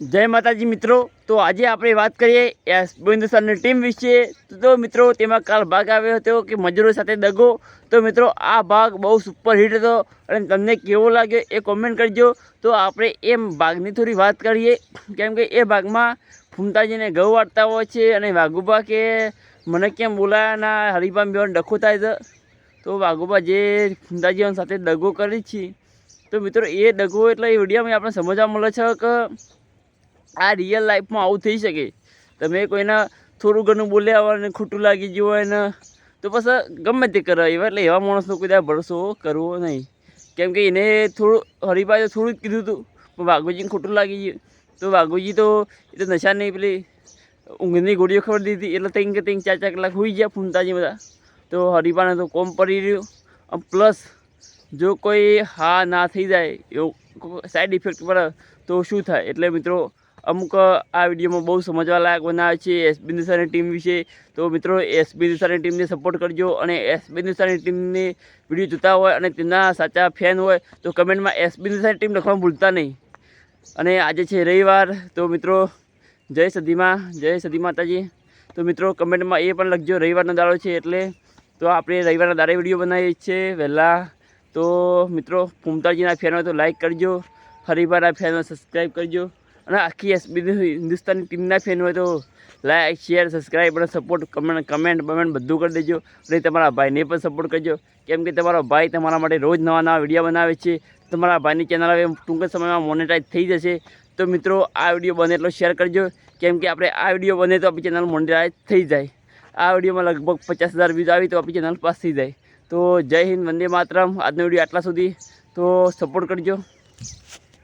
જય માતાજી મિત્રો. તો આજે આપણે વાત કરીએ એસ હિન્દુસ્તાનની ટીમ વિશે. તો મિત્રો, તેમાં કાલ ભાગ આવ્યો હતો કે મજૂરો સાથે દગો. તો મિત્રો, આ ભાગ બહુ સુપર હિટ હતો અને તમને કેવો લાગ્યો એ કોમેન્ટ કરજો. તો આપણે એમ ભાગની થોડી વાત કરીએ. કેમ કે એ ભાગમાં ફૂમતાજીને ઘઉં વાળતા હોય છે અને વાઘુબા કે મને કેમ બોલાયાના હરિભામ બેવાનો ડખો થાય તો વાઘુબા જે ફૂમતાજી સાથે દગો કરી છે. તો મિત્રો, એ દગો એટલે એ વિડીયોમાં આપણે સમજવા મળે છે કે આ રિયલ લાઈફમાં આવું થઈ શકે. તમે કોઈના થોડું ઘણું બોલ્યા હોય ને ખોટું લાગી ગયું હોય ને, તો પછી ગમે તે કરે. એવા એટલે એવા માણસનો કોઈ ભરોસો કરવો નહીં. કેમ કે એને થોડું હરિભાઈએ થોડું જ કીધું હતું, પણ વાઘુજીને ખોટું લાગી ગયું. તો વાઘુજી તો, એ તો નશા નહીં, પેલી ઊંઘની ગોળીઓ ખબર દીધી. એટલે ત્રણ કે ત્રણ ચાર ચાર કલાક હોઈ ગયા ફૂમતાજી બધા. તો હરિભાને તો કોમ પડી રહ્યું. પ્લસ જો કોઈ હા ના થઈ જાય, એવું સાઈડ ઇફેક્ટ પડે, તો શું થાય? એટલે મિત્રો અમુક આ વિડીયોમાં બહુ સમજવા લાયક બનાવે છે એસ બિંદુસાની ટીમ વિશે. તો મિત્રો, એસ બિંદુસાની ટીમને સપોર્ટ કરજો અને એસ બિંદુસાની ટીમની વીડિયો જોતા હોય અને તેમના સાચા ફેન હોય, તો કમેન્ટમાં એસ બિંદુસાની ટીમ લખવાનું ભૂલતા નહીં. અને આજે છે રવિવાર, તો મિત્રો, જય સદીમાં જય સદી માતાજી. તો મિત્રો, કમેન્ટમાં એ પણ લખજો, રવિવારનો દાડો છે એટલે. તો આપણે રવિવારના દાડે વીડિયો બનાવીએ છીએ વહેલા. તો મિત્રો, ફૂમતાજીના ફેન તો લાઈક કરજો. હરિભાના ફેન સબસ્ક્રાઈબ કરજો. અને આખી એસ હિન્દુસ્તાની ટીમના ફેન હોય તો લાઈક શેર સબસ્ક્રાઈબ અને સપોર્ટ કમેન્ટ કમેન્ટ બમેન્ટ બધું કરી દેજો. અને તમારા ભાઈને પણ સપોર્ટ કરજો. કેમ કે તમારો ભાઈ તમારા માટે રોજ નવા નવા વીડિયો બનાવે છે. તમારા ભાઈની ચેનલ હવે ટૂંક સમયમાં મોનેટાઈઝ થઈ જશે. તો મિત્રો, આ વીડિયો બને એટલો શેર કરજો. કેમ કે આપણે આ વીડિયો બને તો આપણી ચેનલ મોનેટાઈઝ થઈ જાય. આ વિડીયોમાં લગભગ પચાસ હજાર વ્યૂઝ આવી તો આપણી ચેનલ પાસ થઈ જાય. તો જય હિન્દ વંદે માતરમ. આજનો વીડિયો આટલા સુધી. તો સપોર્ટ કરજો.